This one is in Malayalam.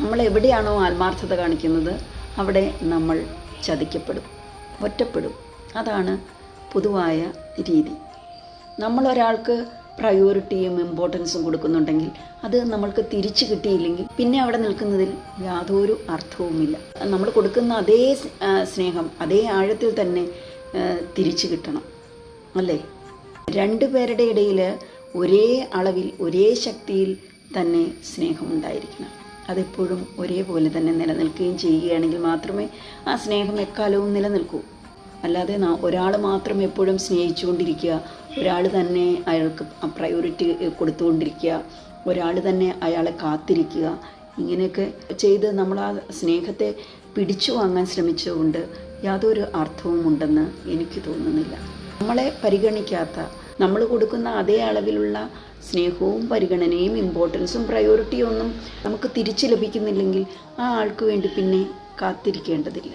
നമ്മൾ എവിടെയാണോ ആത്മാർത്ഥത കാണിക്കുന്നത് അവിടെ നമ്മൾ ചതിക്കപ്പെടും ഒറ്റപ്പെടും. അതാണ് പൊതുവായ രീതി. നമ്മളൊരാൾക്ക് പ്രയോറിറ്റിയും ഇമ്പോർട്ടൻസും കൊടുക്കുന്നുണ്ടെങ്കിൽ അത് നമ്മൾക്ക് തിരിച്ചു കിട്ടിയില്ലെങ്കിൽ പിന്നെ അവിടെ നിൽക്കുന്നതിൽ യാതൊരു അർത്ഥവുമില്ല. നമ്മൾ കൊടുക്കുന്ന അതേ സ്നേഹം അതേ ആഴത്തിൽ തന്നെ തിരിച്ചു കിട്ടണം. അല്ലേ? രണ്ടു പേരുടെ ഇടയിൽ ഒരേ അളവിൽ ഒരേ ശക്തിയിൽ തന്നെ സ്നേഹമുണ്ടായിരിക്കണം അതെപ്പോഴും ഒരേപോലെ തന്നെ നിലനിൽക്കുകയും ചെയ്യുകയാണെങ്കിൽ മാത്രമേ ആ സ്നേഹം എക്കാലവും നിലനിൽക്കൂ. അല്ലാതെ ഒരാൾ മാത്രം എപ്പോഴും സ്നേഹിച്ചുകൊണ്ടിരിക്കുക ഒരാൾ തന്നെ അയാൾക്ക് പ്രയോറിറ്റി കൊടുത്തുകൊണ്ടിരിക്കുക ഒരാൾ തന്നെ അയാളെ കാത്തിരിക്കുക ഇങ്ങനെയൊക്കെ ചെയ്ത് നമ്മൾ ആ സ്നേഹത്തെ പിടിച്ചു വാങ്ങാൻ ശ്രമിച്ചുകൊണ്ട് യാതൊരു അർത്ഥവും ഉണ്ടെന്ന് എനിക്ക് തോന്നുന്നില്ല. നമ്മളെ പരിഗണിക്കാത്ത നമ്മൾ കൊടുക്കുന്ന അതേ അളവിലുള്ള സ്നേഹവും പരിഗണനയും ഇമ്പോർട്ടൻസും പ്രയോറിറ്റിയും ഒന്നും നമുക്ക് തിരിച്ചു ലഭിക്കുന്നില്ലെങ്കിൽ ആ ആൾക്ക് വേണ്ടി പിന്നെ കാത്തിരിക്കേണ്ടതില്ല.